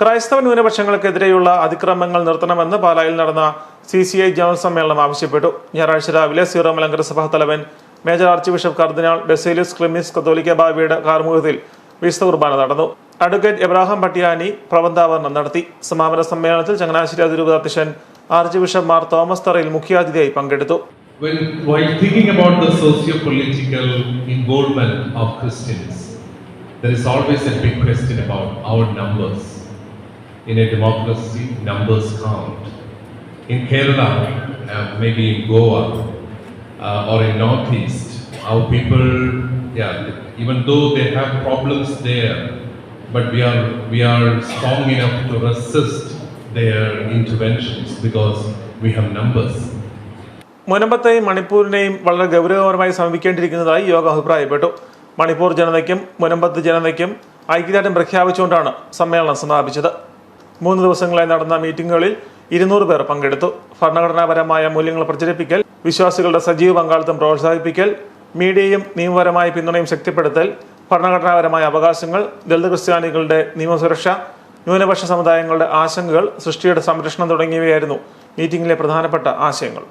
ക്രൈസ്തവ ന്യൂനപക്ഷങ്ങൾക്കെതിരെയുള്ള അതിക്രമങ്ങൾ നിർത്തണമെന്ന് പാലായിൽ നടന്ന സി സി ഐ ജനറൽ സമ്മേളനം ആവശ്യപ്പെട്ടു. ഞായറാഴ്ച രാവിലെ സീറോ മലങ്കര സഭാ തലവൻ മേജർ ആർച്ച് ബിഷപ്പ് കർദിനാൾ ബെസേലിയസ് ക്ലിമിസ് കത്തോലിക്ക ബാബിയുടെ കാർമുഖത്തിൽ വിശുദ്ധ കുർബാന നടന്നു. അഡ്വക്കേറ്റ് എബ്രാഹാം പട്ടിയാനി പ്രബന്ധാവരണം നടത്തി. സമാപന സമ്മേളനത്തിൽ ചങ്ങനാശ്ശേരി അതിരൂപത അധ്യക്ഷൻ ആർച്ച് ബിഷപ്പ് മാർ തോമസ് തറയിൽ മുഖ്യാതിഥിയായി പങ്കെടുത്തു. When, thinking about the socio-political of Christians, there is always a big question about our numbers. In a democracy, numbers count. In Kerala, uh, maybe in Goa, uh, or in Northeast, our people, yeah, even though they have problems there, but we are we are strong enough to resist their interventions because we have numbers. മുനമ്പത്തെയും മണിപ്പൂരിനെയും വളരെ ഗൗരവപരമായി സമീപിക്കേണ്ടിയിരിക്കുന്നതായി യോഗ അഭിപ്രായപ്പെട്ടു മണിപ്പൂർ ജനതയ്ക്കും മുനമ്പത്ത് ജനതയ്ക്കും ഐക്യദാർഢ്യം പ്രഖ്യാപിച്ചുകൊണ്ടാണ് സമ്മേളനം സമാപിച്ചത് മൂന്ന് ദിവസങ്ങളായി നടന്ന മീറ്റിംഗുകളിൽ ഇരുന്നൂറ് പേർ പങ്കെടുത്തു. ഭരണഘടനാപരമായ മൂല്യങ്ങൾ പ്രചരിപ്പിക്കൽ വിശ്വാസികളുടെ സജീവ പങ്കാളിത്തം പ്രോത്സാഹിപ്പിക്കൽ മീഡിയയും നിയമപരമായ പിന്തുണയും ശക്തിപ്പെടുത്തൽ ഭരണഘടനാപരമായ അവകാശങ്ങൾ ദളിത് ക്രിസ്ത്യാനികളുടെ നിയമസുരക്ഷ ന്യൂനപക്ഷ സമുദായങ്ങളുടെ ആശങ്കകൾ സൃഷ്ടിയുടെ സംരക്ഷണം തുടങ്ങിയവയായിരുന്നു മീറ്റിംഗിലെ പ്രധാനപ്പെട്ട ആശയങ്ങൾ.